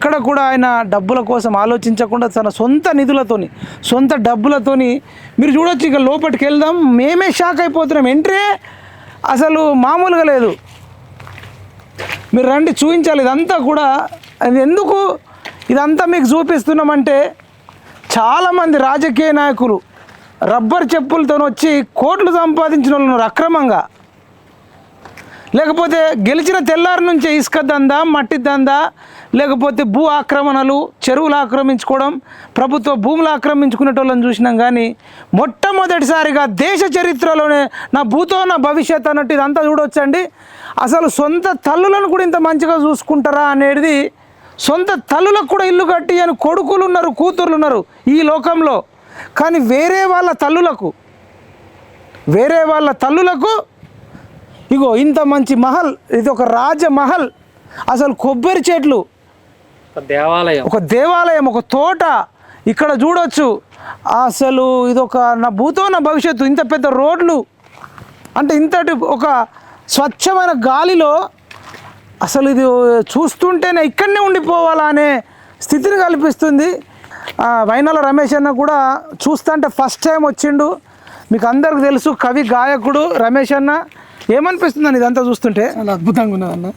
ఇక్కడ కూడా ఆయన డబ్బుల కోసం ఆలోచించకుండా తన సొంత నిధులతోని సొంత డబ్బులతోని మీరు చూడొచ్చు ఇక లోపలికి వెళ్దాం. మేమే షాక్ అయిపోతున్నాం. ఎంట్రీ అసలు మామూలుగా లేదు. మీరు రండి చూపించాలి. ఇదంతా కూడా అది ఎందుకు ఇదంతా మీకు చూపిస్తున్నామంటే చాలామంది రాజకీయ నాయకులు రబ్బర్ చెప్పులతో వచ్చి కోట్లు సంపాదించిన వాళ్ళు అక్రమంగా. లేకపోతే గెలిచిన తెల్లారి నుంచే ఇసుక దందా మట్టి దందా లేకపోతే భూ ఆక్రమణలు చెరువులు ఆక్రమించుకోవడం ప్రభుత్వ భూములు ఆక్రమించుకునేటోళ్ళని చూసినాం కానీ మొట్టమొదటిసారిగా దేశ చరిత్రలోనే నా భూతో నా భవిష్యత్ అన్నట్టు ఇదంతా చూడొచ్చండి. అసలు సొంత తల్లులను కూడా ఇంత మంచిగా చూసుకుంటారా అనేది సొంత తల్లులకు కూడా ఇల్లు కట్టి అని కొడుకులు ఉన్నారు కూతుర్లు ఉన్నారు ఈ లోకంలో. కానీ వేరే వాళ్ళ తల్లులకు వేరే వాళ్ళ తల్లులకు ఇగో ఇంత మంచి మహల్ ఇది ఒక రాజమహల్. అసలు కొబ్బరి చెట్లు. దేవాలయం. ఒక దేవాలయం ఒక తోట. ఇక్కడ చూడొచ్చు. అసలు ఇది ఒక నా భూతో నా భవిష్యత్తు ఇంత పెద్ద రోడ్లు. అంటే ఇంతటి ఒక స్వచ్ఛమైన గాలిలో అసలు ఇది చూస్తుంటేనే ఇక్కడనే ఉండిపోవాలా అనే స్థితిని కల్పిస్తుంది. వైనాల రమేష్ అన్న కూడా చూస్తుంటే ఫస్ట్ టైం వచ్చిండు. మీకు అందరికి తెలుసు కవి గాయకుడు రమేష్ అన్న. ఏమనిపిస్తుంది ఇదంతా చూస్తుంటే? చాలా అద్భుతంగా ఉన్నదన్న.